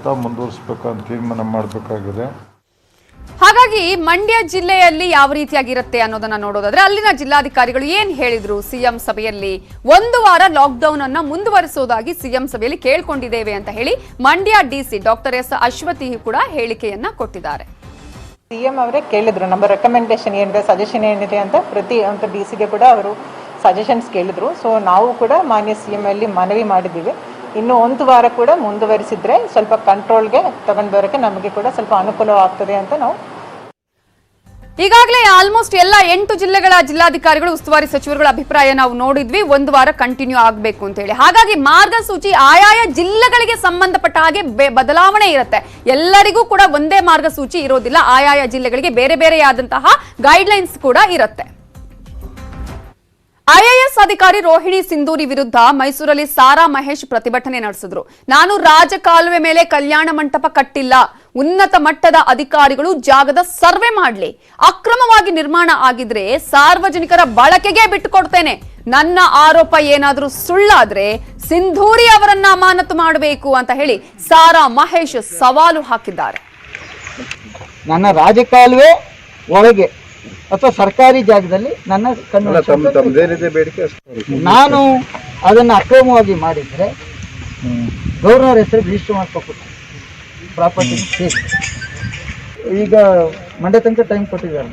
ಮಾಡುತ್ತಾ ಮುಂದುವರಿಸಬೇಕಂತ ತೀರ್ಮಾನ ಮಾಡಬೇಕಾಗಿದೆ. ಹಾಗಾಗಿ ಮಂಡ್ಯ ಜಿಲ್ಲೆಯಲ್ಲಿ ಯಾವ ರೀತಿಯಾಗಿರುತ್ತೆ ಅನ್ನೋದನ್ನ ನೋಡೋದಾದ್ರೆ ಅಲ್ಲಿನ ಜಿಲ್ಲಾಧಿಕಾರಿಗಳು ಏನ್ ಹೇಳಿದ್ರು ಸಿಎಂ ಸಭೆಯಲ್ಲಿ? ಒಂದು ವಾರ ಲಾಕ್ಡೌನ್ ಅನ್ನ ಮುಂದುವರಿಸುವುದಾಗಿ ಸಿಎಂ ಸಭೆಯಲ್ಲಿ ಕೇಳ್ಕೊಂಡಿದ್ದೇವೆ ಅಂತ ಹೇಳಿ Mandya DC doctor S Ashwathi ಕೂಡ ಹೇಳಿಕೆಯನ್ನ ಕೊಟ್ಟಿದ್ದಾರೆ. ಸಿಎಂ ಅವರೇ ಕೇಳಿದ್ರು ನಮ್ಮ ರೆಕಮೆಂಡೇಶನ್ ಏನಿದೆ ಸಜೆಷನ್ ಏನಿದೆ ಅಂತ ಪ್ರತಿ ಅಂತ ಡಿ ಸಿಗೆ ಕೂಡ ಅವರು ಸಜೆಷನ್ಸ್ ಕೇಳಿದ್ರು. ಸೊ ನಾವು ಕೂಡ ಮಾನ್ಯ ಸಿಎಂ ಅಲ್ಲಿ ಮನವಿ ಮಾಡಿದ್ದೀವಿ. ಇನ್ನು ಒಂದು ವಾರ ಕೂಡ ಮುಂದುವರಿಸಿದ್ರೆ ಸ್ವಲ್ಪ ಕಂಟ್ರೋಲ್ಗೆ ತಗೊಂಡು ಬರೋಕ್ಕೆ ನಮಗೆ ಕೂಡ ಸ್ವಲ್ಪ ಅನುಕೂಲವಾಗ್ತದೆ ಅಂತ ನಾವು ಈಗಾಗಲೇ ಆಲ್ಮೋಸ್ಟ್ ಎಲ್ಲ ಎಂಟು ಜಿಲ್ಲೆಗಳ ಜಿಲ್ಲಾಧಿಕಾರಿಗಳು, ಉಸ್ತುವಾರಿ ಸಚಿವರುಗಳ ಅಭಿಪ್ರಾಯ ನಾವು ನೋಡಿದ್ವಿ. ಒಂದು ವಾರ ಕಂಟಿನ್ಯೂ ಆಗಬೇಕು ಅಂತ ಹೇಳಿ. ಹಾಗಾಗಿ ಮಾರ್ಗಸೂಚಿ ಆಯಾಯ ಜಿಲ್ಲೆಗಳಿಗೆ ಸಂಬಂಧಪಟ್ಟ ಹಾಗೆ ಬದಲಾವಣೆ ಇರುತ್ತೆ. ಎಲ್ಲರಿಗೂ ಕೂಡ ಒಂದೇ ಮಾರ್ಗಸೂಚಿ ಇರೋದಿಲ್ಲ. ಆಯಾಯ ಜಿಲ್ಲೆಗಳಿಗೆ ಬೇರೆ ಬೇರೆಯಾದಂತಹ ಗೈಡ್ಲೈನ್ಸ್ ಕೂಡ ಇರುತ್ತೆ. ಐಎಎಸ್ ಅಧಿಕಾರಿ ರೋಹಿಣಿ ಸಿಂಧೂರಿ ವಿರುದ್ಧ ಮೈಸೂರಲ್ಲಿ ಸಾರಾ ಮಹೇಶ್ ಪ್ರತಿಭಟನೆ ನಡೆಸಿದ್ರು. ನಾನು ರಾಜಕಾಲುವೆ ಮೇಲೆ ಕಲ್ಯಾಣ ಮಂಟಪ ಕಟ್ಟಿಲ್ಲ. ಉನ್ನತ ಮಟ್ಟದ ಅಧಿಕಾರಿಗಳು ಜಾಗದ ಸರ್ವೆ ಮಾಡ್ಲಿ. ಅಕ್ರಮವಾಗಿ ನಿರ್ಮಾಣ ಆಗಿದ್ರೆ ಸಾರ್ವಜನಿಕರ ಬಳಕೆಗೆ ಬಿಟ್ಟುಕೊಡ್ತೇನೆ. ನನ್ನ ಆರೋಪ ಏನಾದರೂ ಸುಳ್ಳಾದ್ರೆ ಸಿಂಧೂರಿ ಅವರನ್ನ ಅಮಾನತು ಮಾಡಬೇಕು ಅಂತ ಹೇಳಿ ಸಾರಾ ಮಹೇಶ್ ಸವಾಲು ಹಾಕಿದ್ದಾರೆ. ನನ್ನ ರಾಜಕಾಲುವೆ ಒಳಗೆ ಅಥವಾ ಸರ್ಕಾರಿ ಜಾಗದಲ್ಲಿ ನನ್ನ ಕಣ್ಣು ಬೇಡಿಕೆ ನಾನು ಅದನ್ನು ಅಕ್ರಮವಾಗಿ ಮಾಡಿದರೆ ಗೌರ್ನರ್ ಹೆಸರು ರಿಜಿಸ್ಟರ್ ಮಾಡ್ಕೋಬೇಕು ಪ್ರಾಪರ್ಟಿ ಈಗ ಮಂಡ್ಯ ತನಕ ಟೈಮ್ ಕೊಟ್ಟಿದ್ದಾರೆ.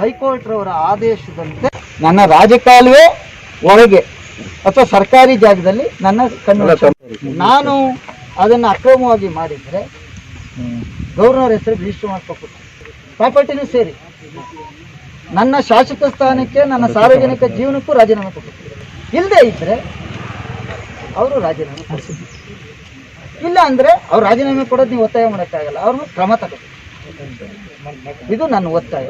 ಹೈಕೋರ್ಟ್ ರವರ ಆದೇಶದಂತೆ ನನ್ನ ರಾಜಕಾಲುವೆ ಒಳಗೆ ಅಥವಾ ಸರ್ಕಾರಿ ಜಾಗದಲ್ಲಿ ನನ್ನ ಕಣ್ಣು ನಾನು ಅದನ್ನು ಅಕ್ರಮವಾಗಿ ಮಾಡಿದರೆ ಗವರ್ನರ್ ಹೆಸರು ರಿಜಿಸ್ಟರ್ ಮಾಡ್ಕೋಬೇಕು ಪ್ರಾಪರ್ಟಿನೂ ಸೇರಿ. ನನ್ನ ಶಾಸಕ ಸ್ಥಾನಕ್ಕೆ ನನ್ನ ಸಾರ್ವಜನಿಕ ಜೀವನಕ್ಕೂ ರಾಜೀನಾಮೆ ಕೊಟ್ಟು ಇಲ್ಲದೆ ಇದ್ದರೆ ಅವರು ರಾಜೀನಾಮೆ ಕೊಡಿಸಿದ್ರು. ಇಲ್ಲ ಅಂದರೆ ಅವ್ರು ರಾಜೀನಾಮೆ ಕೊಡೋದು ನೀವು ಒತ್ತಾಯ ಮಾಡೋಕ್ಕಾಗಲ್ಲ. ಅವ್ರನ್ನ ಕ್ರಮ ತಗೋಬೇಕು ಇದು ನನ್ನ ಒತ್ತಾಯ.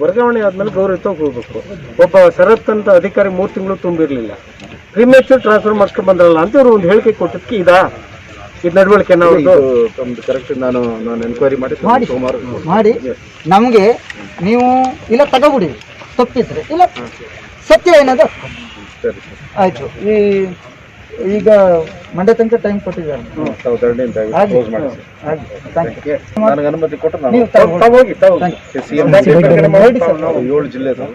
ವರ್ಗಾವಣೆ ಆದ್ಮೇಲೆ ಗೌರವಿತವಾಗಿ ಹೋಗ್ಬೇಕು ಒಬ್ಬ ಶರತ್ ಅಂತ ಅಧಿಕಾರಿ ಮೂರು ತಿಂಗಳು ತುಂಬಿರ್ಲಿಲ್ಲ. ಪ್ರಿಮೇಚರ್ ಟ್ರಾನ್ಸ್ಫರ್ ಮಾಡ್ಕೊಂಡು ಬಂದ್ರಲ್ಲ ಅಂತ ಇವ್ರು ಒಂದು ಹೇಳಿಕೆ ಕೊಟ್ಟಿದ್ದಕ್ಕೆ ಇದಾ? ಇದು ನಡವಳಿಕೆ ನಾವು ಕರೆಕ್ಟ್ ನಾನು ನಾನು ಎನ್ಕ್ವೈರಿ ಮಾಡಿ ಮಾಡಿ ನಮಗೆ ನೀವು ಇಲ್ಲ ತಗೋಬಿಡಿ ತಪ್ಪಿದ್ರೆ. ಇಲ್ಲ ಸತ್ಯ ಏನದು ಸರಿ ಆಯ್ತು. ಈ ಈಗ ಮಂಡ್ಯ ತನಕ ಟೈಮ್ ಕೊಟ್ಟಿದ್ದಾರೆ. ತಾವು ಧರಣಿಯಿಂದ. ಕ್ಲೋಸ್ ಮಾಡಿ. ನನಗೆ ಅನುಮತಿ ನಾನು ಹೋಗಿ ತಾವ್. ಏಳು ಜಿಲ್ಲೆದು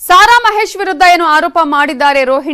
ಸಾರಾ ಮಹೇಶ್ ವಿರುದ್ಧ ಏನು ಆರೋಪ ಮಾಡಿದ್ದಾರೆ ರೋಹಿಣಿ